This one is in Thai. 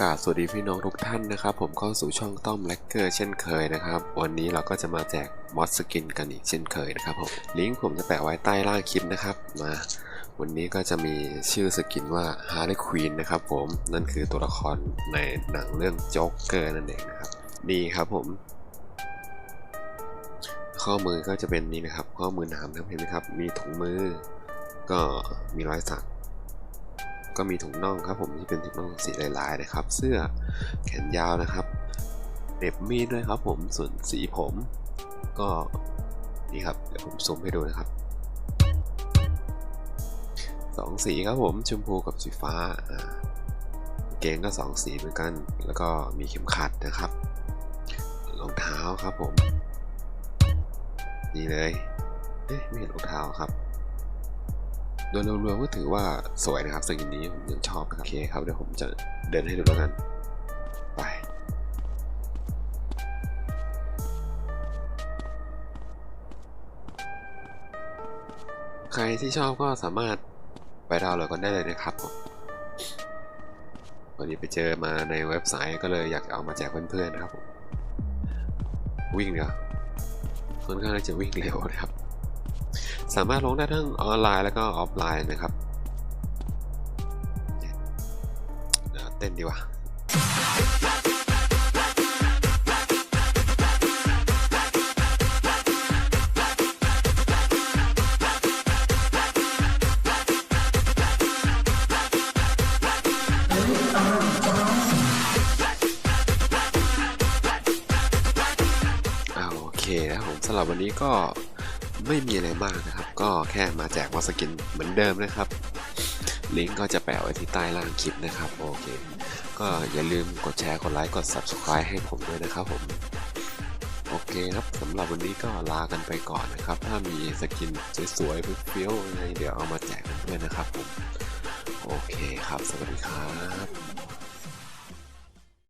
สวัสดีพี่น้องทุกท่านนะครับ ผมเข้าสู่ช่องต้อมแล็กเกอร์เช่นเคยนะครับ วันนี้เราก็จะมาแจกมอสสกินกันอีกเช่นเคยนะครับผมลิงก์ผมจะแปะไว้ใต้ล่างคลิปนะครับมาวันนี้ก็จะมีชื่อสกินว่า Harley Quinn นะครับผมนั่นคือตัวละครในหนังเรื่องโจ๊กเกอร์นั่นเองนะครับนี่ครับผม ข้อมือก็จะเป็นนี้นะครับ ข้อมือหนามนะครับเห็นไหมครับ มีถุงมือ ก็มีรอยสัก ก็มีถุงน่องครับผมที่เป็นถุงน่องสีลายๆนะครับ เสื้อแขนยาวนะครับเหน็บมีดด้วยครับผมส่วนสีผม ก็นี่ครับเดี๋ยวผมซูมให้ดูนะครับสองสีครับผมชมพูกับสีฟ้าเกงก็สองสีเหมือนกัน แล้วก็มีเข็มขัดนะครับรองเท้าครับผม นี่เลยเอ๊ะไม่เห็นรองเท้าครับ โดยรวมๆก็ถือว่าสวยนะครับสกินนี้ผมยังชอบนะครับโอเคครับเดี๋ยวผมจะเดินให้ดูแล้วกัน ไปใครที่ชอบก็สามารถไปดาวน์โหลดกันได้เลยนะครับผมวันนี้ไปเจอมาในเว็บไซต์ก็เลยอยากเอามาแจกเพื่อนๆนะครับผมวิ่งเดี๋ยวค่อนข้างจะวิ่งเร็วนะครับ สามารถลงได้ทั้งออนไลน์แล้วก็ออฟไลน์นะครับเต้นดีกว่าอ่าโอเคนะผมสำหรับวันนี้ก็ ไม่มีอะไรมากนะครับ ก็แค่มาแจกมอสกินเหมือนเดิมนะครับ ลิงก์ก็จะแปะไว้ที่ใต้ล่างคลิปนะครับ โอเค ก็อย่าลืมกดแชร์ กดไลค์ กด Subscribe ให้ผมด้วยนะครับผม โอเคครับสำหรับวันนี้ก็ลากันไปก่อนนะครับ ถ้ามีสกินสวยๆเฟี้ยวๆยังไงเดี๋ยวเอามาแจกเพื่อนนะครับผม โอเคครับ สวัสดีครับ